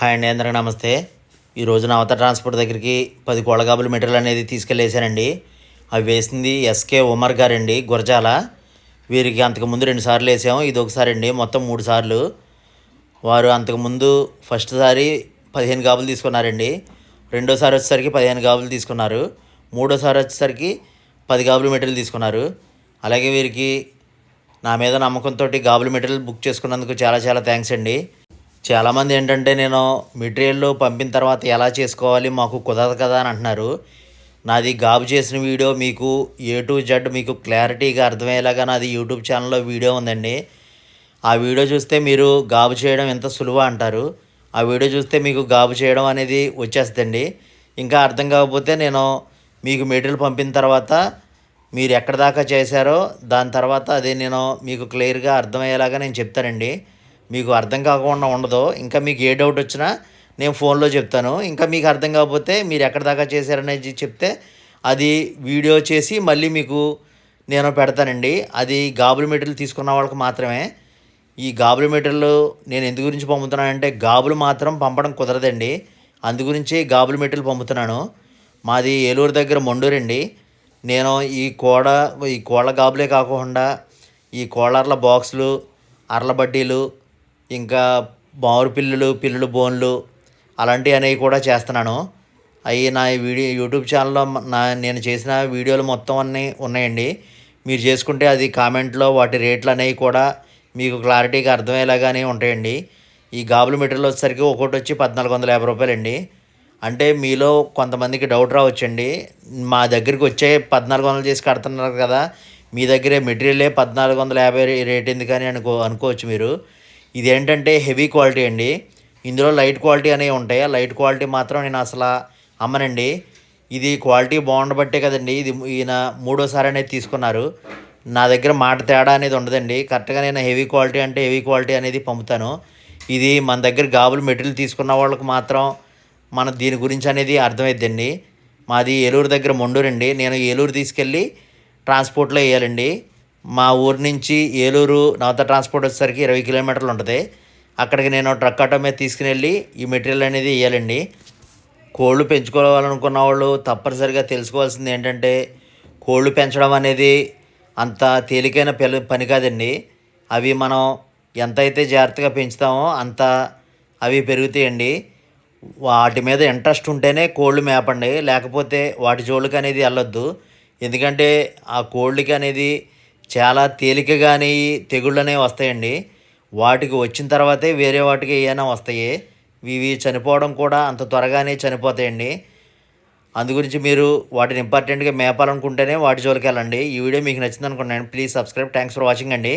Hi అండి అందరికీ నమస్తే. ఈ రోజున అవత ట్రాన్స్పోర్ట్ దగ్గరికి పది కోళ్ళగాబులు మెటీరియల్ అనేది తీసుకెళ్ళేసానండి అవి వేసింది ఎస్కే ఉమర్ గారండి గురజాల. వీరికి అంతకుముందు రెండు సార్లు వేసాము ఇది ఒకసారి అండి మొత్తం మూడు సార్లు. వారు అంతకుముందు ఫస్ట్ సారి పదిహేను గాబులు తీసుకున్నారండి. రెండోసారి వచ్చేసరికి పదిహేను గాబులు తీసుకున్నారు. మూడోసారి వచ్చేసరికి పది గాబులు మెటీరియల్ తీసుకున్నారు. అలాగే వీరికి నా మీద నమ్మకంతో గాబుల మెటీరియల్ బుక్ చేసుకున్నందుకు చాలా చాలా థ్యాంక్స్ అండి. చాలామంది ఏంటంటే నేను మెటీరియల్ పంపిన తర్వాత ఎలా చేసుకోవాలి మాకు కుదరదు కదా అని అంటున్నారు. నాది గాబు చేసిన వీడియో మీకు ఏ టు జెడ్ మీకు క్లారిటీగా అర్థమయ్యేలాగా నాది యూట్యూబ్ ఛానల్లో వీడియో ఉందండి. ఆ వీడియో చూస్తే మీరు గాబు చేయడం ఎంత సులువ అంటారు. ఆ వీడియో చూస్తే మీకు గాబు చేయడం అనేది వచ్చేస్తుందండి. ఇంకా అర్థం కాకపోతే నేను మీకు మెటీరియల్ పంపిన తర్వాత మీరు ఎక్కడ దాకా చేశారో దాని తర్వాత అది నేను మీకు క్లియర్గా అర్థమయ్యేలాగా నేను చెప్తానండి. మీకు అర్థం కాకుండా ఉండదు ఇంకా మీకు ఏ డౌట్ వచ్చినా నేను ఫోన్లో చెప్తాను. ఇంకా మీకు అర్థం కాకపోతే మీరు ఎక్కడ దాకా చేశారనేది చెప్తే అది వీడియో చేసి మళ్ళీ మీకు నేను పెడతానండి. అది గాబుల మెటీరియల్ తీసుకున్న వాళ్ళకి మాత్రమే. ఈ గాబుల మెటీరియల్ నేను ఎందు గురించి పంపుతున్నానంటే గాబులు మాత్రం పంపడం కుదరదండి. అందు గురించి గాబుల మెటీరియల్ పంపుతున్నాను. మాది ఏలూరు దగ్గర మొండూరండి నేను ఈ కోడ ఈ కోళ్ళ గాబులే కాకుండా ఈ కోళ్ళర్ల బాక్సులు అర్ల బడ్డీలు ఇంకా మామిడి పిల్లులు పిల్లులు బోన్లు అలాంటివి అనేవి కూడా చేస్తున్నాను. అవి నా వీడియో యూట్యూబ్ ఛానల్లో నా నేను చేసిన వీడియోలు మొత్తం అన్నీ ఉన్నాయండి. మీరు చేసుకుంటే అది కామెంట్లో వాటి రేట్లు అనేవి కూడా మీకు క్లారిటీగా అర్థమయ్యేలాగానే ఉంటాయండి. ఈ గాబుల మెటీరియల్ వచ్చేసరికి ఒక్కొక్కటి వచ్చి పద్నాలుగు వందల యాభై రూపాయలండి. అంటే మీలో కొంతమందికి డౌట్ రావచ్చండి. మా దగ్గరికి వచ్చే పద్నాలుగు వందలు చేసి కడుతున్నారు కదా మీ దగ్గరే మెటీరియలే పద్నాలుగు వందల యాభై రేట్ ఎందుకని అనుకో అనుకోవచ్చు మీరు. ఇదేంటంటే హెవీ క్వాలిటీ అండి. ఇందులో లైట్ క్వాలిటీ అనేవి ఉంటాయి. ఆ లైట్ క్వాలిటీ మాత్రం నేను అసలు అమ్మనండి. ఇది క్వాలిటీ బాగుండబట్టే కదండి. ఇది ఈయన మూడోసారి అనేది తీసుకున్నారు. నా దగ్గర మాట తేడా అనేది ఉండదండి. కరెక్ట్గా నేను హెవీ క్వాలిటీ అంటే హెవీ క్వాలిటీ అనేది పంపుతాను. ఇది మన దగ్గర గాబులు మెటీరియల్ తీసుకున్న వాళ్ళకి మాత్రం మన దీని గురించి అనేది అర్థమైద్దండి. మాది ఏలూరు దగ్గర మొండూరండి. నేను ఏలూరు తీసుకెళ్ళి ట్రాన్స్పోర్ట్లో వేయాలండి. మా ఊరు నుంచి ఏలూరు నవత ట్రాన్స్పోర్ట్ వచ్చేసరికి ఇరవై కిలోమీటర్లు ఉంటుంది. అక్కడికి నేను ట్రక్ ఆటో మీద తీసుకుని వెళ్ళి ఈ మెటీరియల్ అనేది వేయాలండి కోళ్ళు పెంచుకోవాలనుకున్న వాళ్ళు తప్పనిసరిగా తెలుసుకోవాల్సింది ఏంటంటే కోళ్ళు పెంచడం అనేది అంత తేలికైన పిల్ల పని కాదండి. అవి మనం ఎంతైతే జాగ్రత్తగా పెంచుతామో అంత అవి పెరుగుతాయండి. వాటి మీద ఇంట్రెస్ట్ ఉంటేనే కోళ్ళు మేపండి. లేకపోతే వాటి జోళ్ళకి అనేది వెళ్ళొద్దు. ఎందుకంటే ఆ కోళ్ళకి అనేది చాలా తేలికగానే తెగుళ్ళు అనేవి వస్తాయండి. వాటికి వచ్చిన తర్వాతే వేరే వాటికి ఏమైనా వస్తాయి. ఇవి చనిపోవడం కూడా అంత త్వరగానే చనిపోతాయండి. అందు గురించి మీరు వాటిని ఇంపార్టెంట్గా మేపాలనుకుంటేనే వాటి జోలికి వెళ్ళండి. ఈ వీడియో మీకు నచ్చింది అనుకున్నాను please subscribe. Thanks for watching అండి.